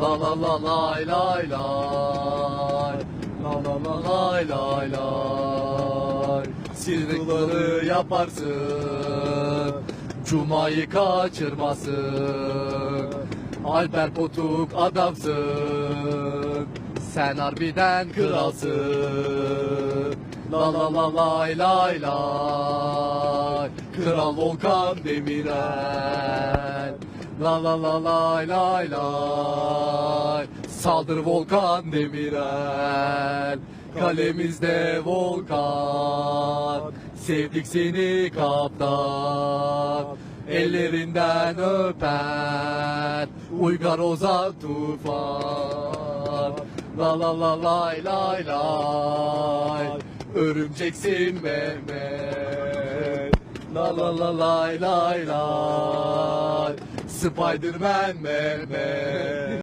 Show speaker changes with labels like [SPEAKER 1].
[SPEAKER 1] La la la lay lay lay. La la la lay lay lay. Sirkları yaparsın Cuma'yı kaçırmasın. Alper Potuk adamsın Sen harbiden kralsın. La la la lay lay lay. Kral Volkan Demirel. La la la lay lay lay Saldır Volkan Demirel. Kalemizde Volkan. Sevdik seni kaptan. Ellerinden öper. Uygar Ozan Tufan. La la la lay lay lay. Örümceksin Mehmet. La la la lay lay lay. Spiderman Mehmet